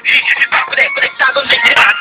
Iisip ako din, konektadong lihiraan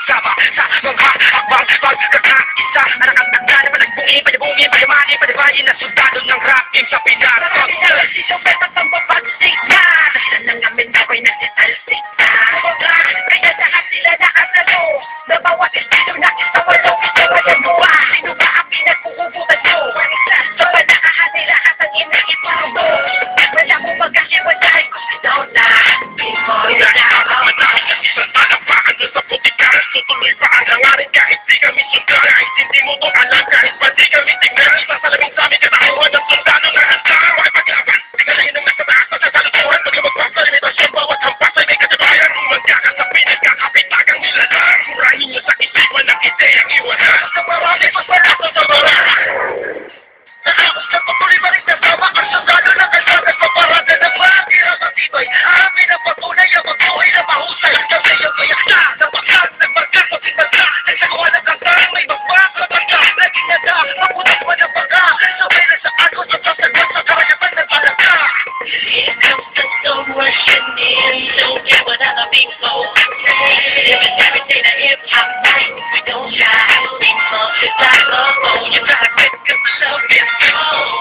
patunay ang magbuhay na mahusay. Kasi yung kayak na, nabakas, nagbarkas o sinbagka. Nagsakuha ng kanta, may magpapabagka. Naging nada, mapunas man ang baga. Sabay na sa agos at sasagot sa karagatan ng palagka. Here comes the slow rushing in. Don't care what other people say. Living every day the hip hop night. We don't shy. People, like love, oh, you gotta is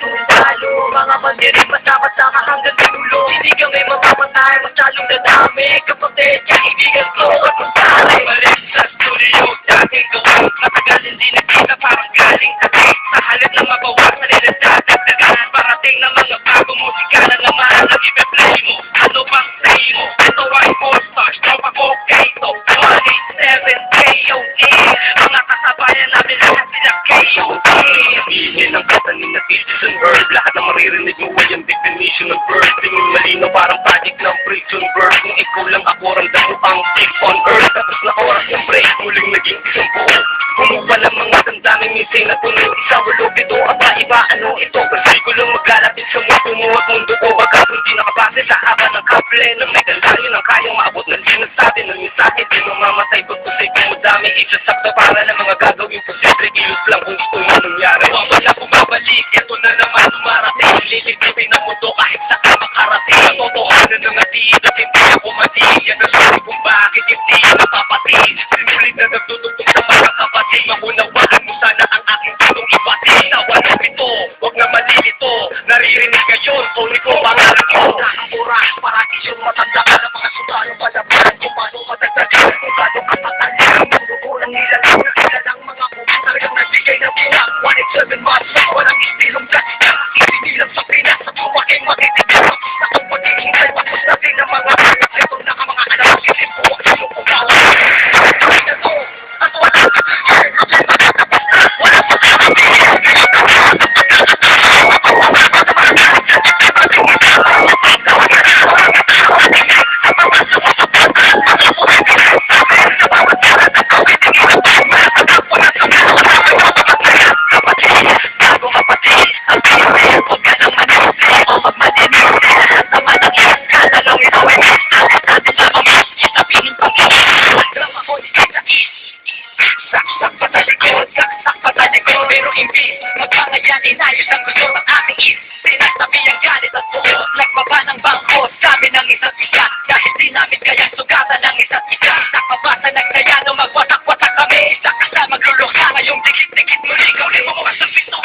sundalo. Mga bandirin, masama-sama hanggang dulo. Hindi kami mapapatay, mas lalong dadami. Kapatid, kaibigan ko at masari. Balik sa studio, dating gawin. Matagal hindi nakita, parang galing tabi. Sa halip na mabawasan, nila dadagdagan. Parating na mga bago musika na naman ang ibe-play mo. Ano bang say mo? Ito definition ng verb Tingin malino parang project ng prison verb Kung ikaw lang ako ramdam mo ang dick on earth. Tapos na oras ng break, muling naging isang buo. Kumuha ng mga damdaming minsan na puno. Isa walog ito, aba iba ano ito? Kasi lang maglalapit sa mundo mo at mundo ko. Wagka hindi nakabase sa haba ng kable Na may daldarin ang kayang maabot Liligpipin ng mundo kahit sa makarating Totohanan ng atid at hindi ako mati Yan ang sabi kung bakit hindi napapatid Sinulit na nagtutugtog sa mga kapatid. Maunawaan mo sana ang aking tulong ipati Nawalan ito, huwag na malilito Naririnig ngayon, tuloy ko pangalan ko Ang oras para isyong matanda ka ng mga sundalo Palabaran yung dikit-dikit mo, ikaw rin mamamasapit ng